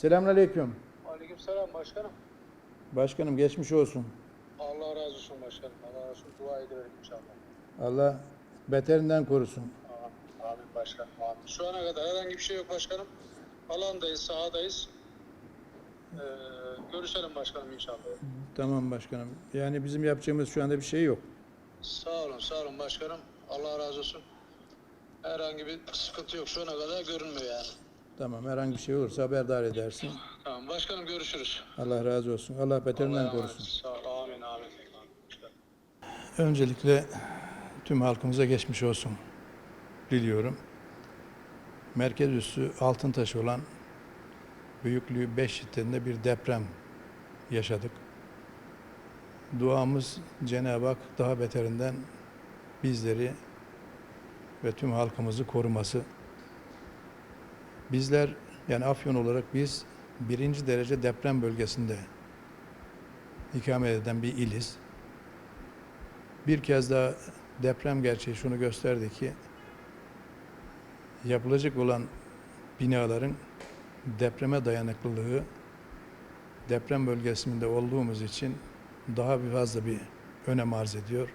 Selamünaleyküm. Aleykümselam başkanım. Başkanım geçmiş olsun. Allah razı olsun başkanım. Allah razı olsun. Dua ediyorum inşallah. Allah beterinden korusun. Amin. Başkanım. Amin. Şu ana kadar herhangi bir şey yok başkanım. Alandayız, sahadayız. Ee, görüşelim başkanım inşallah. Tamam başkanım. Yani bizim yapacağımız şu anda bir şey yok. Sağ olun, sağ olun başkanım. Allah razı olsun. Herhangi bir sıkıntı yok. Şu ana kadar görünmüyor yani. Tamam herhangi bir şey olursa haberdar edersin. Tamam başkanım görüşürüz. Allah razı olsun. Allah beterinden korusun. Sağ ol. Amin, amin. Öncelikle tüm halkımıza geçmiş olsun diliyorum. Merkez üssü Altıntaş olan büyüklüğü 5 şiddetinde bir deprem yaşadık. Duamız Cenab-ı Hak daha beterinden bizleri ve tüm halkımızı koruması. Bizler yani Afyon olarak biz birinci derece deprem bölgesinde ikamet eden bir iliz. Bir kez daha deprem gerçeği şunu gösterdi ki yapılacak olan binaların depreme dayanıklılığı deprem bölgesinde olduğumuz için daha bir fazla bir önem arz ediyor.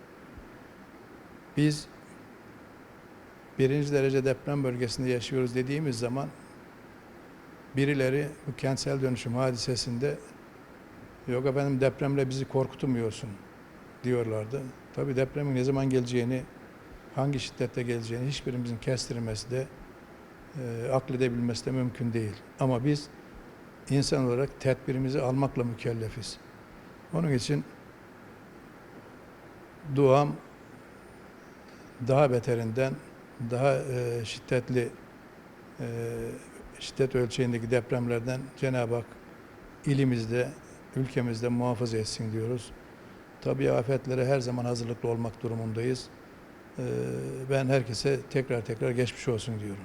Biz birinci derece deprem bölgesinde yaşıyoruz dediğimiz zaman birileri bu kentsel dönüşüm hadisesinde yok efendim depremle bizi korkutmuyorsun diyorlardı. Tabi depremin ne zaman geleceğini, hangi şiddette geleceğini hiçbirimizin kestirmesi de, e, akledebilmesi de mümkün değil. Ama biz insan olarak tedbirimizi almakla mükellefiz. Onun için duam daha beterinden, daha e, şiddetli e, şiddet ölçeğindeki depremlerden Cenab-ı Hak ilimizde, ülkemizde muhafaza etsin diyoruz. Tabii afetlere her zaman hazırlıklı olmak durumundayız. Ee, Ben herkese tekrar tekrar geçmiş olsun diyorum.